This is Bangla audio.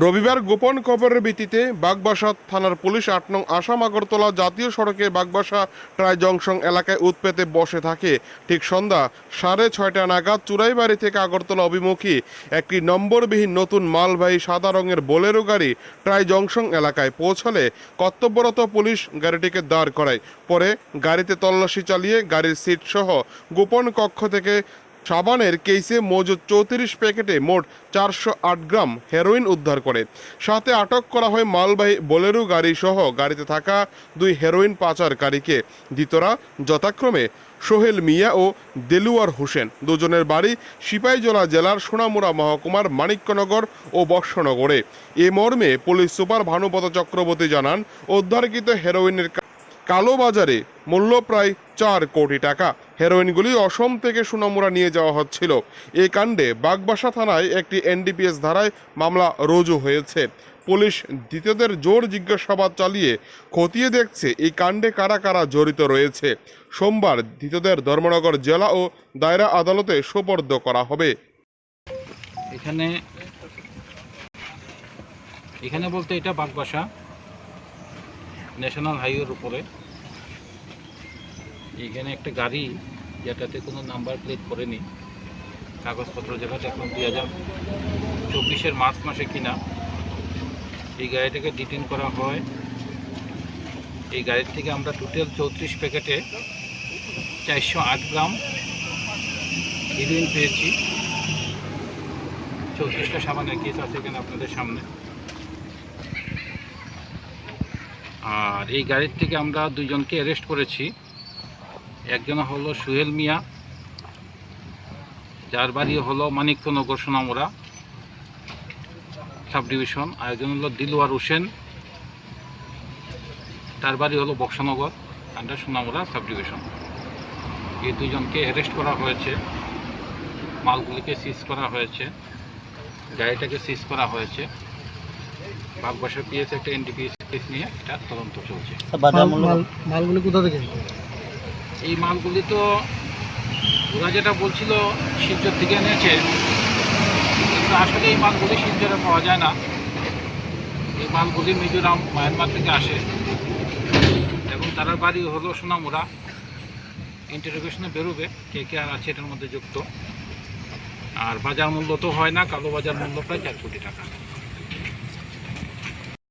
রবিবার গোপন খবরের ভিত্তিতে বাগবাসা থানার পুলিশ আট নং আসাম আগরতলা জাতীয় সড়কে বাগবাসা ট্রাই জংশন এলাকায় উৎপেতে বসে থাকে। ঠিক সন্ধ্যা সাড়ে ছয়টা নাগাদ চুরাইবাড়ি থেকে আগরতলা অভিমুখী একটি নম্বরবিহীন নতুন মালবাহী সাদা রঙের বোলেরো গাড়ি ট্রাই জংশন এলাকায় পৌঁছলে কর্তব্যরত পুলিশ গাড়িটিকে দাঁড় করায়। পরে গাড়িতে তল্লাশি চালিয়ে গাড়ির সিটসহ গোপন কক্ষ থেকে সাবানের কেসে মজুদ চৌত্রিশ প্যাকেটে মোট চারশো আট গ্রাম হেরোইন উদ্ধার করে। সাথে আটক করা হয় মালবাহী বোলেরো গাড়ি সহ গাড়িতে থাকা দুই হেরোইন পাচারকারীকে। দ্বিতরা যথাক্রমে সোহেল মিয়া ও দেলুয়ার হোসেন। দুজনের বাড়ি সিপাহীজলা জেলার সোনামুড়া মহকুমার মানিক্যনগর ও বর্ষনগরে। এ মর্মে পুলিশ সুপার ভানুপত চক্রবর্তী জানান, উদ্ধারকৃত হেরোইনের কা- কালোবাজারে মূল্য প্রায় চার কোটি টাকা। হেরোইনগুলি অসম থেকে সুনামুরা নিয়ে যাওয়া হচ্ছিল। এই কাণ্ডে বাগবাসা থানায় একটি এনডিপিএস ধারায় মামলা রুজু হয়েছে। পুলিশ দ্বিতীয়দের জোর জিজ্ঞাসাবাদ চালিয়ে খতিয়ে দেখছে এই কাণ্ডে কারা কারা জড়িত রয়েছে। সোমবার দ্বিতীয়দের ধর্মনগর জেলা ও দায়রা আদালতে সোপর্দ করা হবে। এখানে এখানে বলতে এটা বাগবাসা ন্যাশনাল হাইওয়ের উপরে। এখানে একটা গাড়ি যেটাতে কোনো নাম্বার প্লেট করেনি। কাগজপত্র যেটাতে এখন দুই হাজার চব্বিশের মার্চ মাসে কিনা, এই গাড়িটাকে ডিটেন করা হয়। এই গাড়ির থেকে আমরা টোটাল চৌত্রিশ প্যাকেটে চারশো আট গ্রাম হিরোইন পেয়েছি। চৌত্রিশটা সাবানের কেস আছে এখানে আপনাদের সামনে। আর এই গাড়ির থেকে আমরা দুইজনকে অ্যারেস্ট করেছি। একজন হলো সুহেল মিয়া যার বাড়ি হলো মানিক্যনগর সোনামুড়া সাব ডিভিশন আর একজন হলো দিলওয়ার হোসেন তার বাড়ি হলো Boxanagar under Sonamura sub division এই দুজনকে অ্যারেস্ট করা হয়েছে মালগুলিকে সিজ করা হয়েছে গাড়িটাকে সিজ করা হয়েছে। বাগবাসা পিএস একটা এনডিপিএস কেস নিয়ে এটা তদন্ত চলছে। মালগুলি কোথা থেকে এই মালগুলি তো ওরা যেটা বলছিল শিলচর থেকে এনেছে, কিন্তু আসলে এই মালগুলি শিলচরে পাওয়া যায় না। এই মালগুলি মিজোরাম, মায়ানমার থেকে আসে। এবং তারা বাড়ি হলো সোনামুরা ইন্টারোগেশনে বেরোবে, কে কে আর আছে এটার মধ্যে যুক্ত। আর বাজার মূল্য তো হয় না, কালো বাজার মূল্য প্রায় চার কোটি টাকা।